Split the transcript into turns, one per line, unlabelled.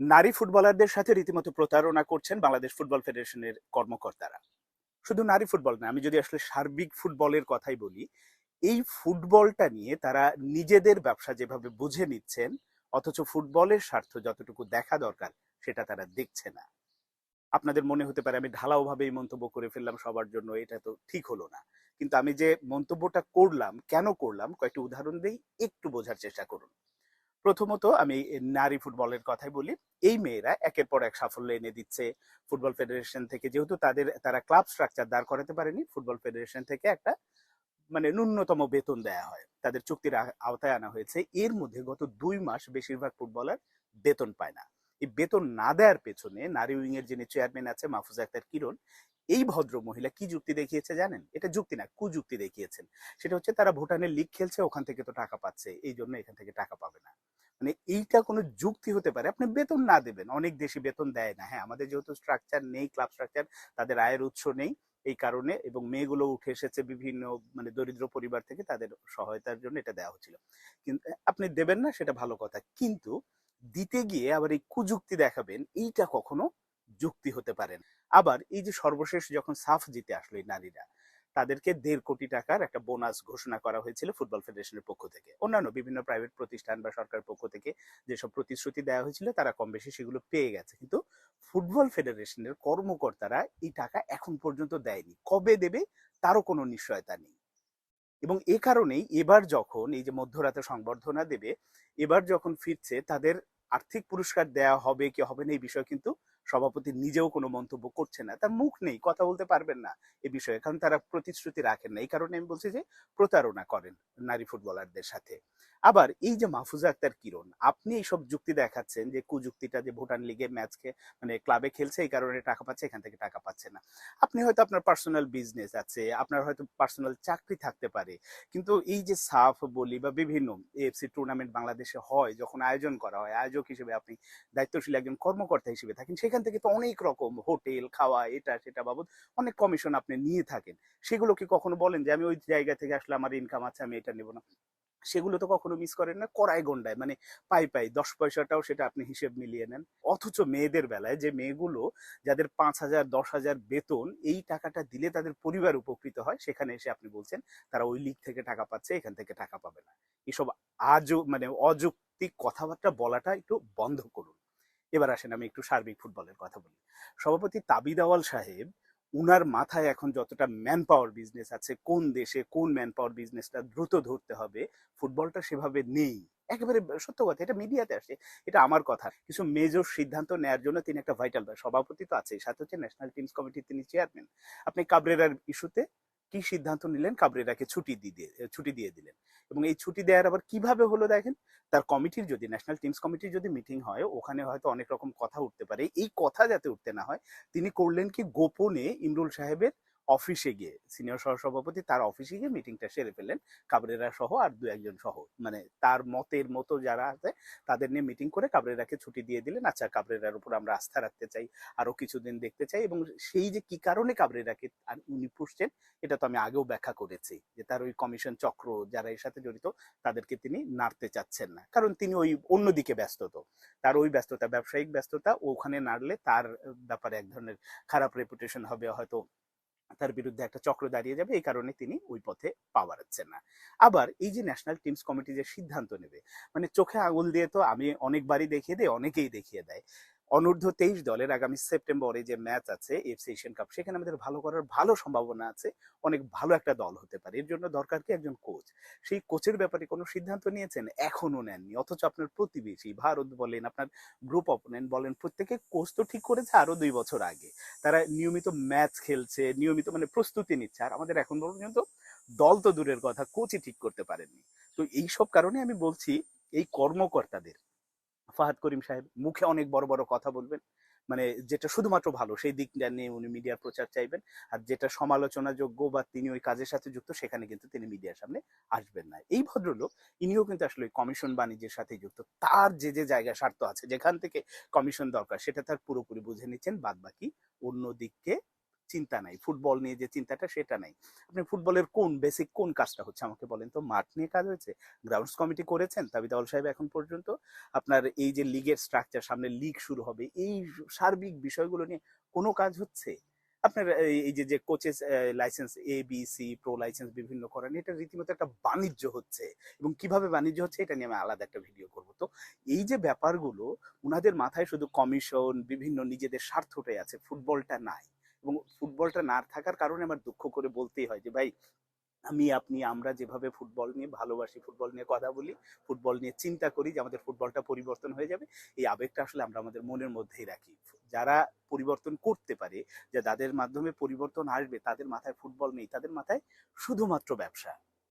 নারী ফুটবলারদের সাথে রীতিমতো প্রতারণা করছেন বাংলাদেশ ফুটবল ফেডারেশনের কর্মকর্তারা। শুধু নারী ফুটবল না, আমি যদি আসলে সার্বিক ফুটবলের কথাই বলি, এই ফুটবলটা নিয়ে তারা নিজেদের ব্যবসা যেভাবে বুঝে নিচ্ছেন, অথচ ফুটবলের স্বার্থ যতটুকু দেখা দরকার, সেটা তারা দেখছে না। আপনাদের মনে হতে পারে আমি ঢালাওভাবে এই মন্তব্য করে ফেললাম সবার জন্য, এটা তো ঠিক হলো না। কিন্তু আমি যে মন্তব্যটা করলাম, কেন করলাম, কয়েকটি উদাহরণ দিই, একটু বোঝার চেষ্টা করুন। প্রথমত আমি নারী ফুটবলের কথাই বলি এই মেয়েরা একের পর এক সাফল্য এনে দিচ্ছে। ফুটবল ফেডারেশন থেকে যেহেতু তাদের, তারা ক্লাব স্ট্রাকচার দাঁড় করাতে পারেনি, ফুটবল ফেডারেশন থেকে একটা মানে ন্যূনতম বেতন দেয়া হয়। তাদের চুক্তির আওতায় আনা হয়েছে। এর মধ্যে গত দুই মাস বেশিরভাগ ফুটবলার বেতন পায় না। এই বেতন না দেওয়ার পেছনে নারী উইং এর যিনি চেয়ারম্যান আছে মাহফুজ আক্তার কিরণ, এই ভদ্র মহিলা কি যুক্তি দেখিয়েছে জানেন? এটা যুক্তি না, কুযুক্তি দেখিয়েছেন। সেটা হচ্ছে তারা ভুটানের লিগ খেলছে, ওখান থেকে তো টাকা পাচ্ছে, এই জন্য এখান থেকে টাকা পাবে না। মানে এইটা কোনো যুক্তি হতে পারে। আপনি বেতন না দেবেন। অনেক দেশে বেতন দেয় না। হ্যাঁ আমাদের যেহেতু স্ট্রাকচার নেই ক্লাব স্ট্রাকচার তাদের আয়ের উৎস নেই এই কারণে এবং মেয়েগুলো উঠে এসেছে বিভিন্ন মানে দরিদ্র পরিবার থেকে তাদের সহায়তার জন্য এটা দেওয়া হচ্ছিল। কিন্তু আপনি দেবেন না, সেটা ভালো কথা। কিন্তু দিতে গিয়ে আবার এই কুযুক্তি দেখাবেন, এইটা কখনো যুক্তি হতে পারে না। আবার এই যে সর্বশেষ যখন সাফ জিতে আসলো এই নারীরা তাদেরকে দেড় কোটি টাকার একটা বোনাস ঘোষণা করা হয়েছিল ফুটবল ফেডারেশনের পক্ষ থেকে। অন্যান্য বিভিন্ন প্রাইভেট প্রতিষ্ঠান বা সরকারের পক্ষ থেকে যেসব প্রতিশ্রুতি দেওয়া হয়েছিল, তারা কম বেশি সেগুলো পেয়ে গেছে। কিন্তু ফুটবল ফেডারেশনের কর্মকর্তারা এই টাকা এখন পর্যন্ত দেয়নি। কবে দেবে তারও কোনো নিশ্চয়তা নেই। এবং এ কারণেই এবার যখন এই যে মধ্যরাতে সংবর্ধনা দেবে, এবার যখন ফিরছে, তাদের আর্থিক পুরস্কার দেয়া হবে কি হবে না এই বিষয়ে কিন্তু সভাপতি নিজেও কোনো মন্তব্য করছে না। তার মুখ নেই, কথা বলতে পারবেন না এ বিষয়ে, কারণ তারা প্রতিশ্রুতি রাখেন না। এই কারণে আমি বলছি যে প্রতারণা করেন নারী ফুটবলারদের সাথে। আবার এই যে মাহফুজা আক্তার কিরণ, আপনি এইসব যুক্তি দেখাচ্ছেন যে কুযুক্তিটা যে ভুটান লিগে ম্যাচকে মানে ক্লাবে খেলছে, এই কারণে টাকা পাচ্ছে, এখান থেকে টাকা পাচ্ছে না। আপনি হয়তো আপনার পার্সোনাল বিজনেস আছে, আপনার হয়তো পার্সোনাল চাকরি থাকতে পারে, কিন্তু এই যে সাফ বলি বা বিভিন্ন এএফসি টুর্নামেন্ট বাংলাদেশে হয়, যখন আয়োজন করা হয়, আয়োজক হিসেবে আপনি দায়িত্বশীল একজন কর্মকর্তা হিসেবে থাকেন, সেখান থেকে তো অনেক রকম হোটেল, খাওয়া, এটা সেটা বাবদ অনেক কমিশন আপনি নিয়ে থাকেন। সেগুলো কি কখনো বলেন যে, আমি ওই জায়গা থেকে আসলে আমার ইনকাম আছে, আমি এটা নেব না সেগুলো তো কখনো মিস করেন না, কড়াই গন্ডায় মানে পাই পাই, দশ পয়সাটাও সেটা আপনি হিসেব মিলিয়ে নেন। অথচ মেয়েদের বেলায় যে মেয়েগুলো যাদের পাঁচ হাজার, দশ হাজার বেতন, এই টাকাটা দিলে তাদের পরিবার উপকৃত হয়, সেখানে এসে আপনি বলছেন, তারা ওই লিগ থেকে টাকা পাচ্ছে, এখান থেকে টাকা পাবে না। এসব আজও মানে অযৌক্তিক কথাবার্তা বলাটা একটু বন্ধ করুন। এবার আসেন, আমি একটু সার্বিক ফুটবলের কথা বলি। সভাপতি তাবিদ আওয়াল সাহেব উনার মাথায় এখন যতটা ম্যান পাওয়ার বিজনেস আছে, কোন দেশে কোন ম্যান পাওয়ার বিজনেসটা দ্রুত ধরতে হবে ফুটবলটা সেভাবে নেই। একেবারে সত্য কথা, এটা মিডিয়াতে আসে, এটা আমার কথা। কিছু মেজর সিদ্ধান্ত নেয়ার জন্য তিনি একটা ভাইটাল সভাপতি তো আছে সাথে হচ্ছে ন্যাশনাল টিমস কমিটির তিনি চেয়ারম্যান আপনি কাবরেরার ইস্যুতে কি সিদ্ধান্ত নিলেন? কাবরেরাকে ছুটি দিয়ে ছুটি দিয়ে দিলেন। এবং এই ছুটি দেওয়ার আবার কীভাবে হলো দেখেন? তার কমিটির যদি, ন্যাশনাল টিমস কমিটির যদি মিটিং হয়, ওখানে হয়তো অনেক রকম কথা উঠতে পারে। এই কথা যাতে উঠতে না হয়, তিনি করলেন কি গোপনে ইমরুল সাহেবের অফিসে গিয়ে, সিনিয়র সহসভাপতি তার অফিসে গিয়ে মিটিংটা সেরে ফেললেন। কাবরেরা সহ আর দু একজন সহ। মানে তার মতের মতো যারা আছে, তাদের নিয়ে মিটিং করে কাবরেরাকে ছুটি দিয়ে দিলেন। আচ্ছা কাবরেরার উপর আমরা আস্থা রাখতে চাই, আরও কিছুদিন দেখতে চাই এবং সেই যে কি কারণে কাবরেরাকে উনি পুষছেন, এটা তো আমি আগেও ব্যাখ্যা করেছি যে তার ওই কমিশন চক্র যারা এর সাথে জড়িত, তাদেরকে তিনি নাড়তে চাচ্ছেন না। কারণ তিনি ওই অন্যদিকে ব্যস্ত তো। তার ওই ব্যস্ততা, ব্যবসায়িক ব্যস্ততা, ওখানে নাড়লে তার ব্যাপারে এক ধরনের খারাপ রেপুটেশন হবে, হয়তো তার বিরুদ্ধে একটা চক্র দাঁড়িয়ে যাবে, এই কারণে তিনি ওই পথে পা বাড়াচ্ছেন না। আবার এই যে ন্যাশনাল টিমস কমিটি যে সিদ্ধান্ত নেবে মানে চোখে আঙুল দিয়ে তো আমি অনেকবারই দেখিয়ে দেয় অনেকেই দেখিয়ে দেয়। অনূর্ধ্ব তেইশ দলের আগামী সেপ্টেম্বরে যে ম্যাচ আছে এফসি এশিয়ান কাপ, সেখানে আমাদের ভালো করার ভালো সম্ভাবনা আছে। অনেক ভালো একটা দল হতে পারে। এর জন্য দরকার কি একজন কোচ সেই কোচের ব্যাপারে কোনো সিদ্ধান্ত নিয়েছেন? এখনও নেননি। অথচ আপনার প্রতিবেশী, ভারত বলেন, আপনার গ্রুপ অপোনেন্ট বলেন, প্রত্যেকে কোচ তো ঠিক করেছে আরও দুই বছর আগে। তারা নিয়মিত ম্যাচ খেলছে, নিয়মিত মানে প্রস্তুতি নিচ্ছে। আর আমাদের এখন পর্যন্ত দল তো দূরের কথা কোচই ঠিক করতে পারেননি। তো এই সব কারণে আমি বলছি, এই কর্মকর্তাদের ফাহাদ করিম সাহেব মুখে অনেক বড় বড় কথা বলবেন। মানে যেটা শুধুমাত্র ভালো, সেই দিকটা নিয়ে উনি মিডিয়ার প্রচার চাইবেন। আর যেটা সমালোচনাযোগ্য বা তিনি ওই কাজের সাথে যুক্ত, সেখানে কিন্তু তিনি মিডিয়ার সামনে আসবেন না। এই ভদ্রলোক, ইনিও কিন্তু আসলে কমিশন বাণিজ্যের সাথে যুক্ত। তার যে যে জায়গায় স্বার্থ আছে, যেখান থেকে কমিশন দরকার, সেটা তার পুরোপুরি বুঝে নিচ্ছেন বাদ বাকি অন্য দিককে চিন্তা নাই। ফুটবল নিয়ে যে চিন্তাটা, সেটা নাই। আপনি ফুটবলের কোন বেসিক কোন কাজটা হচ্ছে আমাকে বলেন তো? মাঠ নিয়ে কাজ হয়েছে? গ্রাউন্ডস কমিটি করেছেন? তাবিদাউল সাহেব এখন পর্যন্ত? আপনার এই যে লিগের স্ট্রাকচার সামনে লিগ শুরু হবে, এই সার্বিক বিষয়গুলো নিয়ে কোনো কাজ হচ্ছে? আপনার এই- যে যে coaches license A B C pro license বিভিন্ন করেন, এটা রীতিমতো একটা বাণিজ্য হচ্ছে। এবং কীভাবে বাণিজ্য হচ্ছে, এটা নিয়ে আমি আলাদা একটা ভিডিও করব। তো এই যে ব্যাপারগুলো ওনাদের মাথায় শুধু কমিশন বিভিন্ন নিজেদের স্বার্থটাই আছে, ফুটবলটা নাই। এবং ফুটবলটা না থাকার কারণে আমার দুঃখ করে বলতেই হয় যে, ভাই, আমি, আপনি, আমরা যেভাবে ফুটবল নিয়ে, ভালোবাসি ফুটবল নিয়ে কথা বলি, ফুটবল নিয়ে চিন্তা করি যে, আমাদের ফুটবলটা পরিবর্তন হয়ে যাবে। এই আবেগটা আসলে আমরা আমাদের মনের মধ্যেই রাখি। যারা পরিবর্তন করতে পারে, যে, যাদের মাধ্যমে পরিবর্তন আসবে, তাদের মাথায় ফুটবল নেই, তাদের মাথায় শুধুমাত্র ব্যবসা।